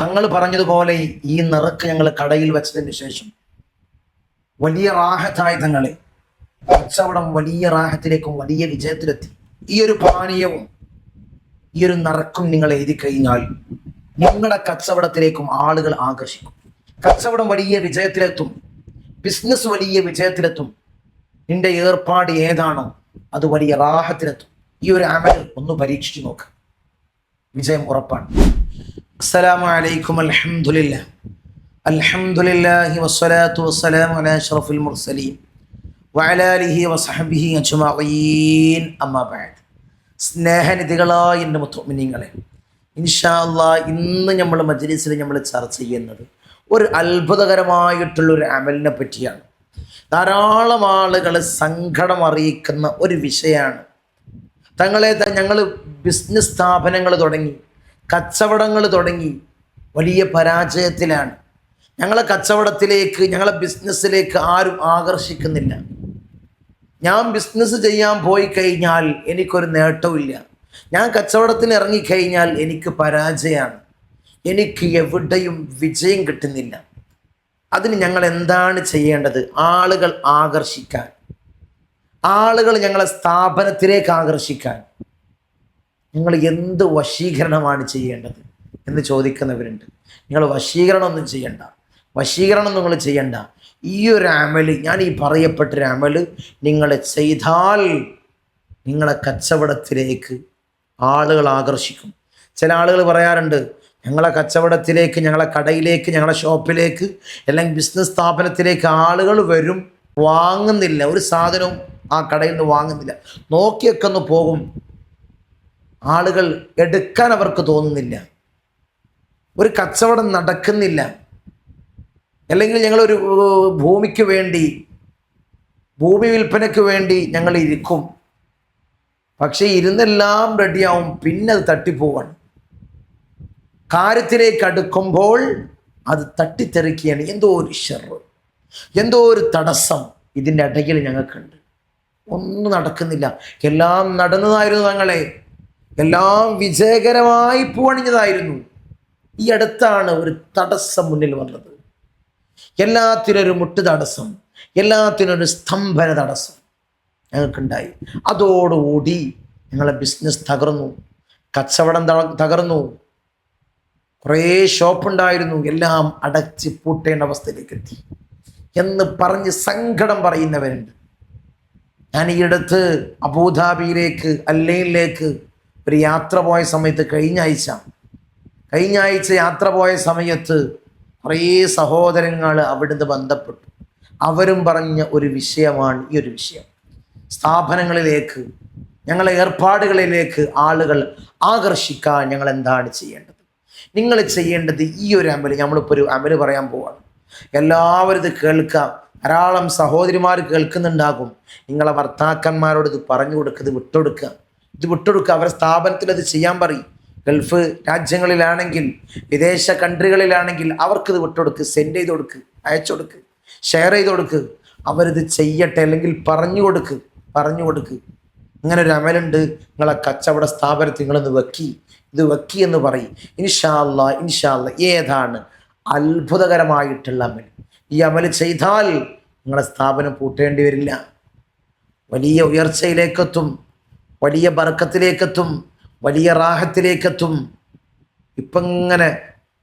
തങ്ങൾ പറഞ്ഞതുപോലെ ഈ നിറക്ക് ഞങ്ങൾ കടയിൽ വെച്ചതിന് ശേഷം വലിയ റാഹത്തായ തങ്ങളെ കച്ചവടം വലിയ റാഹത്തിലേക്കും വലിയ വിജയത്തിലെത്തി. ഈ ഒരു പാനീയവും ഈ ഒരു നിറക്കും നിങ്ങൾ എഴുതി കഴിഞ്ഞാൽ നിങ്ങളുടെ കച്ചവടത്തിലേക്കും ആളുകൾ ആകർഷിക്കും. കച്ചവടം വലിയ വിജയത്തിലെത്തും ബിസിനസ് വലിയ വിജയത്തിലെത്തും നിന്റെ ഏർപ്പാട് ഏതാണോ അത് വലിയ റാഹത്തിലെത്തും. ഈ ഒരു അമൽ ഒന്ന് പരീക്ഷിച്ചു നോക്ക്. വിജയം ഉറപ്പാണ്. അസ്സലാമു അലൈക്കും അൽഹംദുലില്ല അൽഹംദുലില്ലാഹി വസ്സലാത്തു വസ്സലാമു അലാ അഷ്റഫിൽ മുർസലീൻ വഅലാ ആലിഹി വസഹബിഹി അജ്മഈൻ. അമ്മാ ബഅദ്. സ്നേഹനിധികളായ എന്റെ മുത്തുമിനിങ്ങളെ ഇൻഷാ അല്ലാ ഇന്ന് നമ്മൾ മജ്ലിസിൽ നമ്മൾ ചർച്ച ചെയ്യുന്നത് ഒരു അത്ഭുതകരമായിട്ടുള്ളൊരു അമലിനെ പറ്റിയാണ്. ധാരാളം ആളുകൾ സങ്കടം അറിയിക്കുന്ന ഒരു വിഷയമാണ്. തങ്ങളെ ഞങ്ങൾ ബിസിനസ് സ്ഥാപനങ്ങൾ തുടങ്ങി. കച്ചവടങ്ങൾ തുടങ്ങി. വലിയ പരാജയത്തിലാണ്. ഞങ്ങളെ കച്ചവടത്തിലേക്ക് ഞങ്ങളെ ബിസിനസ്സിലേക്ക് ആരും ആകർഷിക്കുന്നില്ല. ഞാൻ ബിസിനസ് ചെയ്യാൻ പോയി കഴിഞ്ഞാൽ എനിക്കൊരു നേട്ടമില്ല ഞാൻ കച്ചവടത്തിന് ഇറങ്ങിക്കഴിഞ്ഞാൽ എനിക്ക് പരാജയമാണ്. എനിക്ക് എവിടെയും വിജയം കിട്ടുന്നില്ല. അതിന് ഞങ്ങൾ എന്താണ് ചെയ്യേണ്ടത്? ആളുകൾ ആകർഷിക്കാൻ. ആളുകൾ ഞങ്ങളെ സ്ഥാപനത്തിലേക്ക് ആകർഷിക്കാൻ. നിങ്ങൾ എന്ത് വശീകരണമാണ് ചെയ്യേണ്ടത് എന്ന് ചോദിക്കുന്നവരുണ്ട്. നിങ്ങൾ വശീകരണം ഒന്നും ചെയ്യണ്ട. വശീകരണം നിങ്ങൾ ചെയ്യണ്ട. ഈ ഒരു അമൽ ഞാൻ ഈ പറയപ്പെട്ടൊരു അമൽ നിങ്ങൾ ചെയ്താൽ നിങ്ങളെ കച്ചവടത്തിലേക്ക് ആളുകൾ ആകർഷിക്കും. ചില ആളുകൾ പറയാറുണ്ട് ഞങ്ങളെ കച്ചവടത്തിലേക്ക് ഞങ്ങളെ കടയിലേക്ക് ഞങ്ങളെ ഷോപ്പിലേക്ക് അല്ലെങ്കിൽ ബിസിനസ് സ്ഥാപനത്തിലേക്ക് ആളുകൾ വരും. വാങ്ങുന്നില്ല. ഒരു സാധനവും ആ കടയിൽ നിന്ന് വാങ്ങുന്നില്ല. നോക്കിയൊക്കെ ഒന്ന് പോകും. ആളുകൾ എടുക്കാൻ അവർക്ക് തോന്നുന്നില്ല. ഒരു കച്ചവടം നടക്കുന്നില്ല. അല്ലെങ്കിൽ ഞങ്ങളൊരു ഭൂമിക്ക് വേണ്ടി ഭൂമി വിൽപ്പനയ്ക്ക് വേണ്ടി ഞങ്ങൾ ഇരിക്കും. പക്ഷേ ഇരുന്നെല്ലാം റെഡിയാവും പിന്നെ അത് തട്ടിപ്പോവാണ്. കാര്യത്തിലേക്ക് അടുക്കുമ്പോൾ അത് തട്ടിത്തെറിക്കുകയാണ്. എന്തോ ഒരു ഷെറ് എന്തോ ഒരു തടസ്സം ഇതിന്റെ ഇടയിൽ ഞങ്ങൾക്കുണ്ട്. ഒന്നും നടക്കുന്നില്ല. എല്ലാം നടന്നതായിരുന്നു തങ്ങളെ. എല്ലാം വിജയകരമായി പൂവണിഞ്ഞതായിരുന്നു ഈ അടുത്താണ് ഒരു തടസ്സം മുന്നിൽ വന്നത്. എല്ലാത്തിനൊരു മുട്ട് തടസ്സം എല്ലാത്തിനൊരു സ്തംഭന തടസ്സം ഞങ്ങൾക്കുണ്ടായി. അതോടുകൂടി ഞങ്ങളെ ബിസിനസ് തകർന്നു. കച്ചവടം തകർന്നു. കുറേ ഷോപ്പുണ്ടായിരുന്നു എല്ലാം അടച്ച് പൂട്ടേണ്ട അവസ്ഥയിലേക്ക് എത്തി എന്ന് പറഞ്ഞ് സങ്കടം പറയുന്നവരുണ്ട്. ഞാൻ ഈ അടുത്ത് അബുദാബിയിലേക്ക് അല്ലയിലേക്ക് ഒരു യാത്ര പോയ സമയത്ത് കഴിഞ്ഞ ആഴ്ച കഴിഞ്ഞ ആഴ്ച യാത്ര പോയ സമയത്ത് കുറേ സഹോദരങ്ങൾ അവിടുന്ന് ബന്ധപ്പെട്ടു. അവരും പറഞ്ഞ ഒരു വിഷയമാണ് ഈ ഒരു വിഷയം. സ്ഥാപനങ്ങളിലേക്ക് ഞങ്ങളെ ഏർപ്പാടുകളിലേക്ക് ആളുകൾ ആകർഷിക്കാൻ ഞങ്ങൾ എന്താണ് ചെയ്യേണ്ടത്? നിങ്ങൾ ചെയ്യേണ്ടത് ഈ ഒരു അമൽ നമ്മളിപ്പോൾ ഒരു അമൽ പറയാൻ പോവാണ്. എല്ലാവരും ഇത് കേൾക്കാം. ധാരാളം സഹോദരിമാർ കേൾക്കുന്നുണ്ടാകും. നിങ്ങളെ ഭർത്താക്കന്മാരോട് ഇത് പറഞ്ഞു കൊടുക്കുക ഇത് വിട്ടുകൊടുക്കുക ഇത് വിട്ടുകൊടുക്കുക അവരെ സ്ഥാപനത്തിൽ അത് ചെയ്യാൻ പറയും. ഗൾഫ് രാജ്യങ്ങളിലാണെങ്കിൽ വിദേശ കൺട്രികളിലാണെങ്കിൽ അവർക്കിത് വിട്ടുകൊടുക്ക് സെൻഡ് ചെയ്ത് കൊടുക്ക് അയച്ചു കൊടുക്ക് ഷെയർ ചെയ്ത് കൊടുക്ക്. അവരിത് ചെയ്യട്ടെ അല്ലെങ്കിൽ പറഞ്ഞു കൊടുക്ക് പറഞ്ഞു കൊടുക്ക്. ഇങ്ങനെ ഒരു അമലുണ്ട്. നിങ്ങളെ കച്ചവട സ്ഥാപനത്തിൽ നിങ്ങളൊന്ന് വെക്കി. ഇത് വെക്കി എന്ന് പറയും. ഇൻഷാല്ല ഇൻഷാല്ല ഏതാണ്? അത്ഭുതകരമായിട്ടുള്ള അമൽ. ഈ അമൽ ചെയ്താൽ നിങ്ങളെ സ്ഥാപനം പൂട്ടേണ്ടി വരില്ല. വലിയ ഉയർച്ചയിലേക്കെത്തും. വലിയ ബർക്കത്തിലേക്കെത്തും വലിയ റാഹത്തിലേക്കെത്തും. ഇപ്പം ഇങ്ങനെ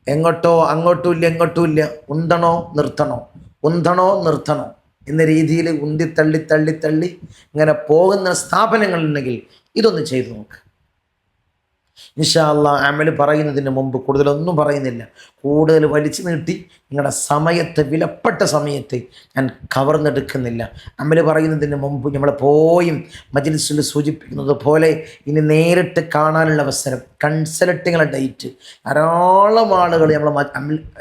എങ്ങോട്ടോ അങ്ങോട്ടും ഇല്ല എങ്ങോട്ടും ഇല്ല ഉന്തണോ നിർത്തണോ ഉന്തണോ നിർത്തണോ എന്ന രീതിയിൽ ഉന്തി തള്ളി തള്ളി തള്ളി ഇങ്ങനെ പോകുന്ന സ്ഥാപനങ്ങളുണ്ടെങ്കിൽ ഇതൊന്ന് ചെയ്തു നോക്ക്. ഇൻഷാല്ല അമൽ പറയുന്നതിന് മുമ്പ് കൂടുതലൊന്നും പറയുന്നില്ല. കൂടുതൽ വലിച്ചു നീട്ടി നിങ്ങളുടെ സമയത്തെ വിലപ്പെട്ട സമയത്ത് ഞാൻ കവർന്നെടുക്കുന്നില്ല. അമൽ പറയുന്നതിന് മുമ്പ് നമ്മളെ പോയും മജിൽസിൽ സൂചിപ്പിക്കുന്നത് പോലെ ഇനി നേരിട്ട് കാണാനുള്ള അവസരം കൺസൾട്ടിങ്ങളെ ഡേറ്റ്. ധാരാളം ആളുകൾ നമ്മളെ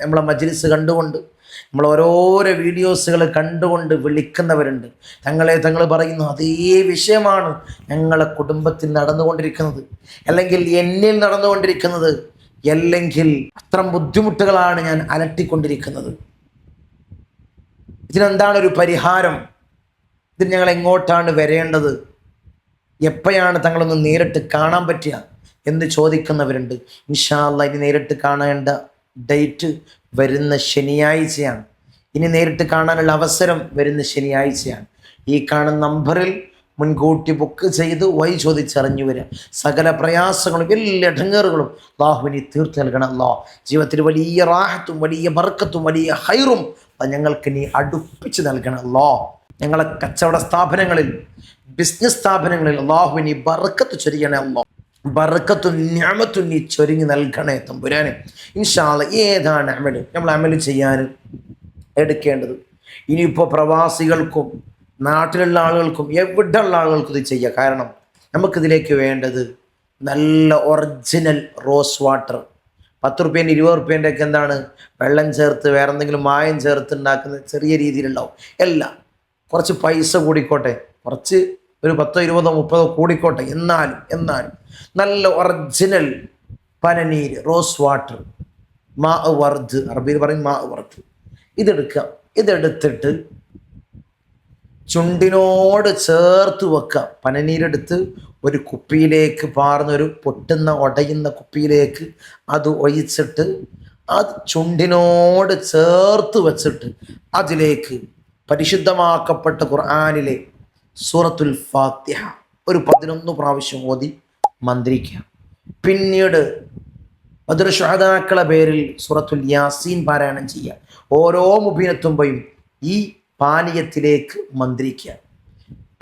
നമ്മളെ മജിൽസ് കണ്ടുകൊണ്ട് നമ്മൾ ഓരോരോ വീഡിയോസുകൾ കണ്ടുകൊണ്ട് വിളിക്കുന്നവരുണ്ട്. തങ്ങളെ തങ്ങൾ പറയുന്നു അതേ വിഷയമാണ് ഞങ്ങളെ കുടുംബത്തിൽ നടന്നുകൊണ്ടിരിക്കുന്നത്. അല്ലെങ്കിൽ എന്നിൽ നടന്നുകൊണ്ടിരിക്കുന്നത്. അല്ലെങ്കിൽ അത്തരം ബുദ്ധിമുട്ടുകളാണ് ഞാൻ അലട്ടിക്കൊണ്ടിരിക്കുന്നത്. ഇതിനെന്താണ് ഒരു പരിഹാരം? ഇതിന് ഞങ്ങൾ എങ്ങോട്ടാണ് വരേണ്ടത്? എപ്പോഴാണ് തങ്ങളൊന്ന് നേരിട്ട് കാണാൻ പറ്റുക എന്ന് ചോദിക്കുന്നവരുണ്ട്. ഇൻഷാല്ല ഇനി നേരിട്ട് കാണേണ്ട ഡേറ്റ് വരുന്ന ശനിയാഴ്ചയാണ്. ഇനി നേരിട്ട് കാണാനുള്ള അവസരം വരുന്ന ശനിയാഴ്ചയാണ്. ഈ കാണുന്ന നമ്പറിൽ മുൻകൂട്ടി ബുക്ക് ചെയ്ത് വഴി ചോദിച്ചറിഞ്ഞു വരിക. സകല പ്രയാസങ്ങളും എല്ലാ ഇടങ്ങേറുകളും അള്ളാഹുവിനെ തീർത്ത് നൽകണം അല്ലോ. ജീവിതത്തിൽ വലിയ റാഹത്തും വലിയ ബർക്കത്തും വലിയ ഹൈറും ഞങ്ങൾക്ക് നീ അടുപ്പിച്ച് നൽകണം അല്ലോ. ഞങ്ങളെ കച്ചവട സ്ഥാപനങ്ങളിൽ ബിസിനസ് സ്ഥാപനങ്ങളിൽ അള്ളാഹുവിനെ ബർക്കത്ത് ചൊരിയണേ അല്ലോ. ബർക്കത്തും ഞാമത്തും നീ ചൊരിഞ്ഞ് നൽകണേ തമ്പുരാനെ. ഇൻഷാല്ല ഏതാണ് അമൽ നമ്മൾ അമൽ ചെയ്യാൻ എടുക്കേണ്ടത്. ഇനിയിപ്പോൾ പ്രവാസികൾക്കും നാട്ടിലുള്ള ആളുകൾക്കും എവിടെയുള്ള ആളുകൾക്കും ഇത് ചെയ്യുക കാരണം നമുക്കിതിലേക്ക് വേണ്ടത് നല്ല ഒറിജിനൽ റോസ് വാട്ടർ പത്ത് റുപ്യേന്റെ ഇരുപത് റുപ്യേന്റെ ഒക്കെ എന്താണ്? വെള്ളം ചേർത്ത് വേറെ എന്തെങ്കിലും മായം ചേർത്ത് ഉണ്ടാക്കുന്ന ചെറിയ രീതിയിലുണ്ടാവും. എല്ലാം കുറച്ച് പൈസ കൂടിക്കോട്ടെ. കുറച്ച് ഒരു പത്തോ ഇരുപതോ മുപ്പതോ കൂടിക്കോട്ടെ. എന്നാലും എന്നാലും നല്ല ഒറിജിനൽ പനനീര് റോസ് വാട്ടർ മാ വർദ് അറബിയിൽ പറയും മാ വർദ് ഇതെടുക്കുക. ഇതെടുത്തിട്ട് ചുണ്ടിനോട് ചേർത്ത് വെക്കുക. പനനീരെടുത്ത് ഒരു കുപ്പിയിലേക്ക് പാർന്ന ഒരു പൊട്ടുന്ന ഉടയുന്ന കുപ്പിയിലേക്ക് അത് ഒഴിച്ചിട്ട് അത് ചുണ്ടിനോട് ചേർത്ത് വെച്ചിട്ട് അതിലേക്ക് പരിശുദ്ധമാക്കപ്പെട്ട ഖുർആാനിലെ സൂറത്തുൽ ഫാത്തിഹ. ഒരു പതിനൊന്ന് പ്രാവശ്യം ഓതി മന്ത്രിക്കുക. പിന്നീട് അതൊരു ഷഹദാക്കളെ പേരിൽ സൂറത്തുൽ യാസീൻ പാരായണം ചെയ്യുക. ഓരോ മുബീനെത്തുമ്പോഴും ഈ പാനീയത്തിലേക്ക് മന്ത്രിക്കുക.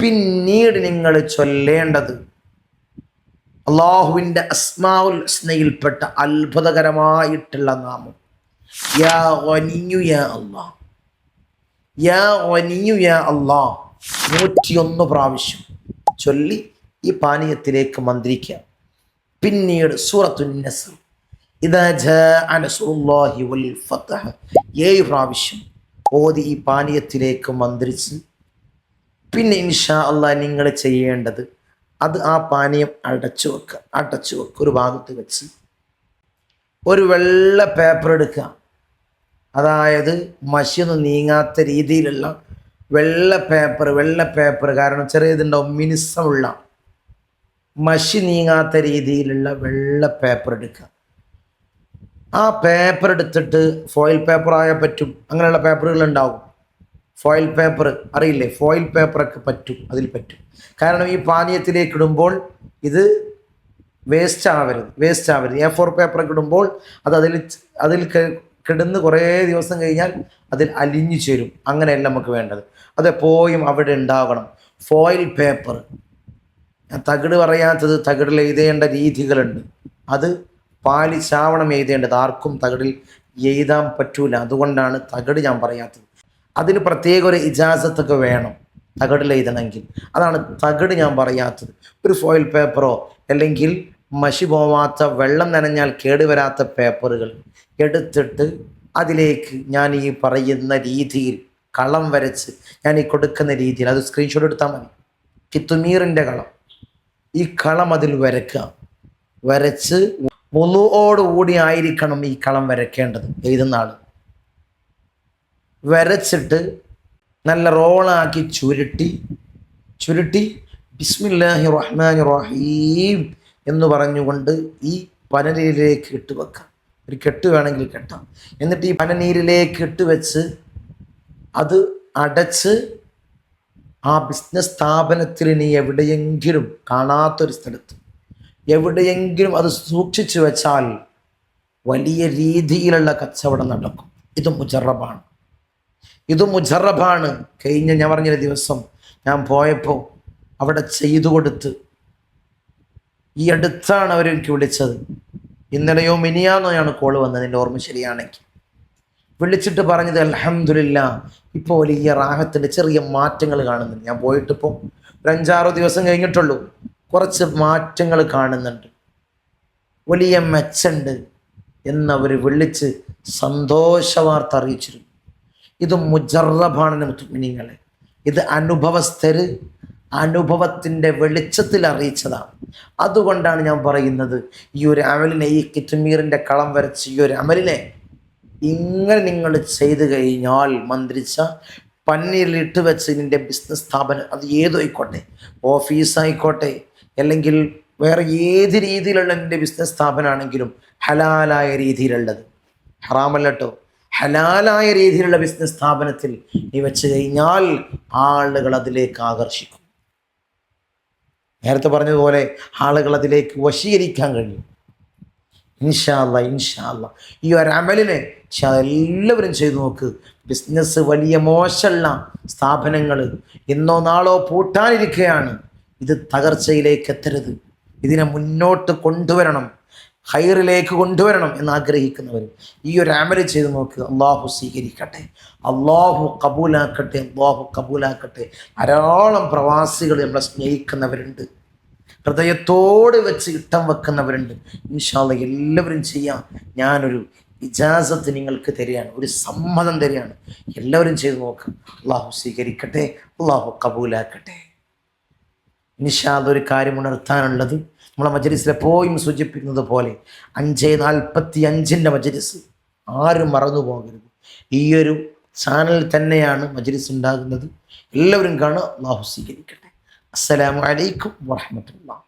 പിന്നീട് നിങ്ങൾ ചൊല്ലേണ്ടത് അള്ളാഹുവിന്റെ അസ്മാവുൽ ഹസ്നയിൽപ്പെട്ട അത്ഭുതകരമായിട്ടുള്ള നാമം. യാ യാ യാ യാ അള്ളാഹ്. നൂറ്റിയൊന്ന് പ്രാവശ്യം ചൊല്ലി ഈ പാനീയത്തിലേക്ക് മന്ത്രിക്കുക പിന്നീട് സൂറത്തു നസർ ഏഴ് പ്രാവശ്യം ഓതി ഈ പാനീയത്തിലേക്ക് മന്ത്രിച്ച്. പിന്നെ ഇൻഷാ അള്ളാഹ് നിങ്ങൾ ചെയ്യേണ്ടത് അത് ആ പാനീയം അടച്ചു വെക്കുക. അടച്ചു വെക്കുക. ഒരു ഭാഗത്ത് വെച്ച്. ഒരു വെള്ള പേപ്പർ എടുക്കുക. അതായത് മഷി നീങ്ങാത്ത രീതിയിലുള്ള വെള്ള പേപ്പർ വെള്ള പേപ്പർ കാരണം ചെറിയതുണ്ടാവും. മിനുസമുള്ള മഷി നീങ്ങാത്ത രീതിയിലുള്ള വെള്ള പേപ്പർ എടുക്കുക. ആ പേപ്പർ എടുത്തിട്ട് ഫോയിൽ പേപ്പർ ആയാൽ പറ്റും. അങ്ങനെയുള്ള പേപ്പറുകൾ ഉണ്ടാവും. ഫോയിൽ പേപ്പർ അറിയില്ലേ? ഫോയിൽ പേപ്പറൊക്കെ പറ്റും അതിൽ പറ്റും. കാരണം ഈ പാനീയത്തിലേക്ക് ഇടുമ്പോൾ ഇത് വേസ്റ്റ് ആവരുത് വേസ്റ്റ് ആവരുത്. എ ഫോർ പേപ്പറൊക്കെ ഇടുമ്പോൾ അത് അതിൽ അതിൽ കിടന്ന് കുറേ ദിവസം കഴിഞ്ഞാൽ അതിൽ അലിഞ്ഞു ചേരും. അങ്ങനെയല്ല നമുക്ക് വേണ്ടത്. അതെപ്പോഴും അവിടെ ഉണ്ടാകണം ഫോയിൽ പേപ്പർ ഞാൻ തകിട് പറയാത്തത് തകിടിൽ എഴുതേണ്ട രീതികളുണ്ട്. അത് പാലിച്ചാവണം എഴുതേണ്ടത്. ആർക്കും തകിടിൽ എഴുതാൻ പറ്റൂല. അതുകൊണ്ടാണ് തകിട് ഞാൻ പറയാത്തത്. അതിന് പ്രത്യേക ഒരു ഇജാസത്തൊക്കെ വേണം തകിടിൽ എഴുതണമെങ്കിൽ. അതാണ് തകിട് ഞാൻ പറയാത്തത്. ഒരു ഫോയിൽ പേപ്പറോ അല്ലെങ്കിൽ മഷി പോവാത്ത വെള്ളം നനഞ്ഞാൽ കേടുവരാത്ത പേപ്പറുകൾ എടുത്തിട്ട് അതിലേക്ക് ഞാൻ ഈ പറയുന്ന രീതിയിൽ കളം വരച്ച് ഞാൻ ഈ കൊടുക്കുന്ന രീതിയിൽ അത് സ്ക്രീൻഷോട്ട് എടുത്താൽ മതി. കിത്തുമീറിന്റെ കളം. ഈ കളം അതിൽ വരക്കുക വരച്ച് മുളുവോടുകൂടി ആയിരിക്കണം ഈ കളം വരയ്ക്കേണ്ടത് എഴുതുന്ന ആൾ വരച്ചിട്ട് നല്ല റോളാക്കി ചുരുട്ടി ചുരുട്ടി ബിസ്മില്ലാഹി റഹ്മാൻ റഹീം എന്ന് പറഞ്ഞുകൊണ്ട് ഈ പനനീരിലേക്ക് ഇട്ട് വെക്കാം ഒരു കെട്ട് വേണമെങ്കിൽ കെട്ടാം. എന്നിട്ട് ഈ പനനീരിലേക്ക് ഇട്ട് വെച്ച് അത് അടച്ച് ആ ബിസിനസ് സ്ഥാപനത്തിൽ നീ എവിടെയെങ്കിലും കാണാത്തൊരു സ്ഥലത്ത് എവിടെയെങ്കിലും അത് സൂക്ഷിച്ചു വെച്ചാൽ വലിയ രീതിയിലുള്ള കച്ചവടം നടക്കും. ഇത് മുജറബാണ്. ഇത് മുജറബാണ്. കഴിഞ്ഞ ഞാൻ പറഞ്ഞൊരു ദിവസം ഞാൻ പോയപ്പോൾ അവിടെ ചെയ്തു കൊടുത്ത് ഈ അടുത്താണ് അവർ എനിക്ക് വിളിച്ചത്. ഇന്നലെയോ മിനിയാന്നോയാണ് കോൾ വന്നത് എന്റെ ഓർമ്മ ശരിയാണെങ്കിൽ. വിളിച്ചിട്ട് പറഞ്ഞത് അലഹമില്ല ഇപ്പോൾ വലിയ റാഹത്തിന്റെ ചെറിയ മാറ്റങ്ങൾ കാണുന്നുണ്ട്. ഞാൻ പോയിട്ടിപ്പോൾ ഒരു അഞ്ചാറോ ദിവസം കഴിഞ്ഞിട്ടുള്ളൂ. കുറച്ച് മാറ്റങ്ങൾ കാണുന്നുണ്ട്. വലിയ മെച്ചുണ്ട് എന്നവർ വിളിച്ച് സന്തോഷ വാർത്ത അറിയിച്ചിരുന്നു. ഇത് മുജറബാണ് മുത്തുമിനിങ്ങളെ. ഇത് അനുഭവസ്ഥര് അനുഭവത്തിന്റെ വെളിച്ചത്തിൽ അറിയിച്ചതാണ്. അതുകൊണ്ടാണ് ഞാൻ പറയുന്നത് ഈ ഒരു അമലിനെ ഈ കിറ്റുമീറിന്റെ കളം വരച്ച് ഈ ഒരു അമലിനെ ഇങ്ങനെ നിങ്ങൾ ചെയ്തു കഴിഞ്ഞാൽ മന്ത്രിച്ച പന്നീരിലിട്ട് വെച്ച് ഇതിന്റെ ബിസിനസ് സ്ഥാപനം അത് ഏതായിക്കോട്ടെ? ഓഫീസായിക്കോട്ടെ അല്ലെങ്കിൽ വേറെ ഏത് രീതിയിലുള്ള എന്റെ ബിസിനസ് സ്ഥാപനമാണെങ്കിലും ഹലാലായ രീതിയിലുള്ളത്. ഹറാമല്ലട്ടോ ഹലാലായ രീതിയിലുള്ള ബിസിനസ് സ്ഥാപനത്തിൽ നീ വെച്ച് കഴിഞ്ഞാൽ ആളുകൾ അതിലേക്ക് ആകർഷിക്കും. നേരത്തെ പറഞ്ഞതുപോലെ ആളുകൾ അതിലേക്ക് വശീകരിക്കാൻ കഴിയും. ഇൻഷാല്ല ഇൻഷാല്ല ഈ ഒരു അമലിനെ ഇൻഷാ എല്ലാവരും ചെയ്തു നോക്ക്. ബിസിനസ് വലിയ മോശമുള്ള സ്ഥാപനങ്ങൾ ഇന്നോ നാളോ പൂട്ടാനിരിക്കുകയാണ് ഇത് തകർച്ചയിലേക്ക് എത്തരുത്. ഇതിനെ മുന്നോട്ട് കൊണ്ടുവരണം. ഹൈറിലേക്ക് കൊണ്ടുവരണം എന്ന് ആഗ്രഹിക്കുന്നവർ ഈ ഒരു അമൽ ചെയ്ത് നോക്ക്. അള്ളാഹു സ്വീകരിക്കട്ടെ. അള്ളാഹു കബൂലാക്കട്ടെ. അള്ളാഹു കബൂലാക്കട്ടെ. ധാരാളം പ്രവാസികൾ നമ്മളെ സ്നേഹിക്കുന്നവരുണ്ട്. ഹൃദയത്തോട് വെച്ച് ഇട്ടം വെക്കുന്നവരുണ്ട്. ഇൻഷാല്ല എല്ലാവരും ചെയ്യാം. ഞാനൊരു ഇജാസത്ത് നിങ്ങൾക്ക് തരികയാണ്. ഒരു സമ്മതം തരികയാണ്. എല്ലാവരും ചെയ്ത് നോക്കുക അള്ളാഹു സ്വീകരിക്കട്ടെ. അള്ളാഹു കബൂലാക്കട്ടെ. നിഷാദ് ഒരു കാര്യം ഉണർത്താനുള്ളത് നമ്മളെ മജലിസിൽ എപ്പോഴും സൂചിപ്പിക്കുന്നത് പോലെ അഞ്ച് നാൽപ്പത്തി അഞ്ചിന്റെ മജലിസ് ആരും മറന്നു പോകരുത്. ഈ ഒരു ചാനൽ തന്നെയാണ് മജലിസ് ഉണ്ടാകുന്നത്. എല്ലാവരും കാണുക അള്ളാഹു സ്വീകരിക്കട്ടെ. അസ്സലാമു അലൈക്കും വറഹമത്തുള്ള